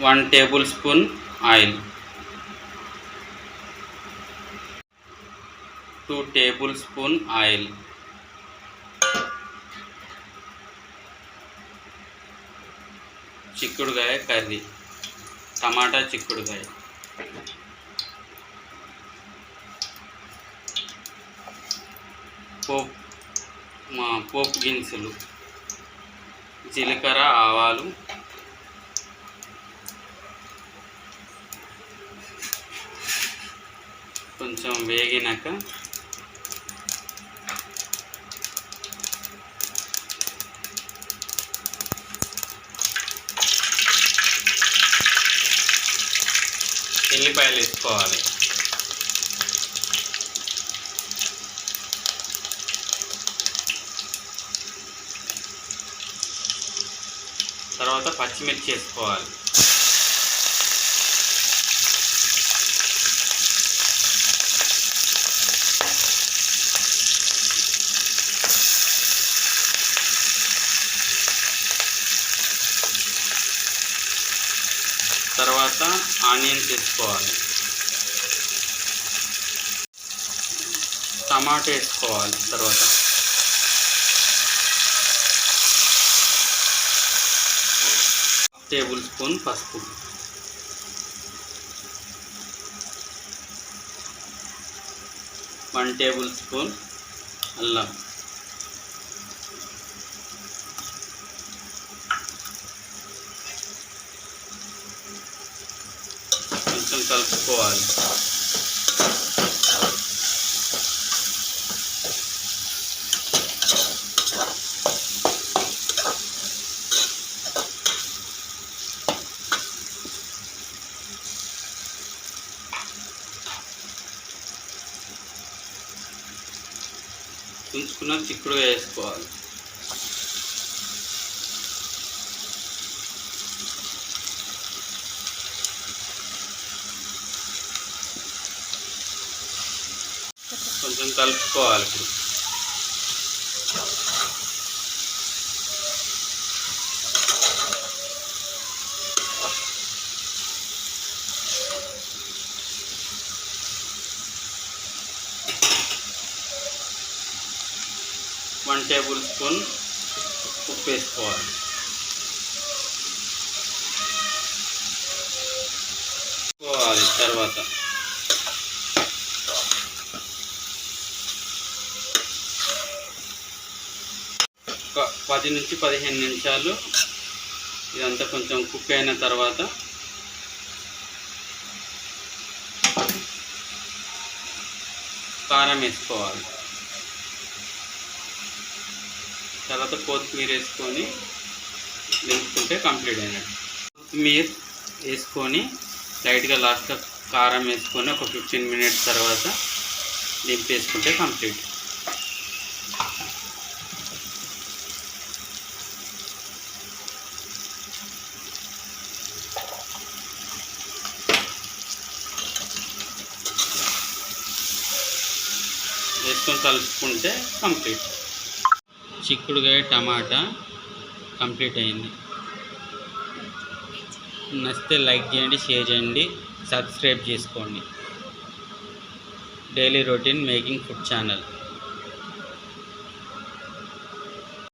One table spoon oil. Two table spoon oil. చిక్కుడుకాయ curry. Tomato చిక్కుడుకాయ. పోపు మా పోపు దినుసులు జీలకర్ర ఆవాలు కొంచెం వేగినాక ఎల్లిపాయలు వేసుకోవాలి. తర్వాత పచ్చిమిర్చి వేసుకోవాలి. తర్వాత ఆనియన్స్ వేసుకోవాలి. టమాటో వేసుకోవాలి తర్వాత. టేబుల్ స్పూన్ పసుపు. వన్ టేబుల్ స్పూన్ అల్లం. కొంచెం కలుపుకోవాలి ఉంచుకున్న చిక్కుడుగా వేసుకోవాలి కొంచెం కలుపుకోవాలి ఇప్పుడు వన్ టేబుల్ స్పూన్ ఉప్పు వేసుకోవాలి వేసుకోవాలి తర్వాత ఒక పది నుంచి పదిహేను నిమిషాలు ఇదంతా కొంచెం కుక్ అయిన తర్వాత కారం వేసుకోవాలి. తర్వాత కొత్తిమీర వేసుకొని దింపుకుంటే కంప్లీట్ అయినట్టు. కొత్తిమీర వేసుకొని లైట్గా లాస్ట్గా కారం వేసుకొని ఒక ఫిఫ్టీన్ మినిట్స్ తర్వాత దింపేసుకుంటే కంప్లీట్. వేసుకొని కలుపుకుంటే కంప్లీట్. చిక్కుడుకాయ టమాటా కంప్లీట్ అయింది. నచ్చితే లైక్ చేయండి షేర్ చేయండి సబ్స్క్రైబ్ చేసుకోండి. Daily routine making food channel.